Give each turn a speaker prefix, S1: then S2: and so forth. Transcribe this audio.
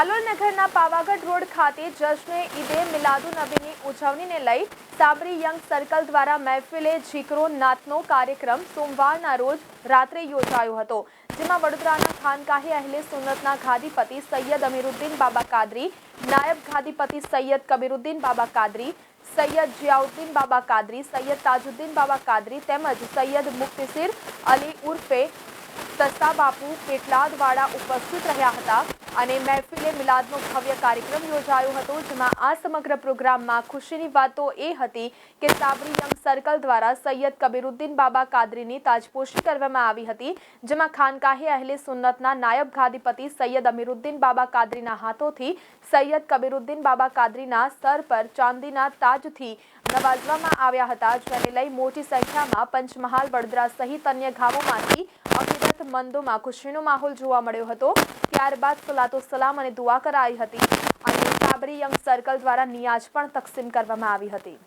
S1: વડોદરાના પાવાગઢ રોડ ખાતે જશ્ને ઈદે મિલાદુનબીની ઉજવણીને લઈ સાબરી યંગ સર્કલ દ્વારા મહેફિલે જીકરો નાતનો કાર્યક્રમ સોમવારના રોજ રાત્રે યોજાયો હતો, જેમાં વડોદરાના ખાનકાહી અહેલે સુન્નતના ખાદીપતિ સૈયદ અમીરુદ્દીન બાબા કાદરી, નાયબ ખાદીપતિ સૈયદ કબીરુદ્દીન બાબા કાદરી, સૈયદ જિયાઉદ્દીન બાબા કાદરી, સૈયદ તાજુદ્દીન બાબા કાદરી તેમજ સૈયદ મુક્તિસિર અલી ઉર્ફે તસ્તાબાપુ બાપુ પેટલાદવાળા ઉપસ્થિત રહ્યા હતા. અને મહેફિલે મિલાદનો ભવ્ય કાર્યક્રમ યોજાયો હતો, જેમાં આ સમગ્ર પ્રોગ્રામમાં ખુશીની વાતો એ હતી કે સાબરી યંગ સર્કલ દ્વારા સૈયદ કબીરુદ્દીન બાબા કાદરીની તાજપોશી કરવામાં આવી હતી, જેમાં ખાનકાહે અહેલે સુન્નતના નાયબ ગાદીપતિ સૈયદ અમીરુદ્દીન બાબા કાદરીના હાથોથી સૈયદ કબીરુદ્દીન બાબા કાદરીના સર પર ચાંદીના તાજથી નવાજવામાં આવ્યા હતા, જેને લઈ મોટી સંખ્યામાં પંચમહાલ, વડોદરા સહિત અન્ય ગામોમાંથી અવિરત મંદોમાં ખુશીનો માહોલ જોવા મળ્યો હતો. ત્યારબાદ સલાતો સલામ અને દુઆ કરાઈ હતી. અને સાબરી યંગ સર્કલ દ્વારા નિયાજ પણ તકસીમ કરવામાં આવી હતી.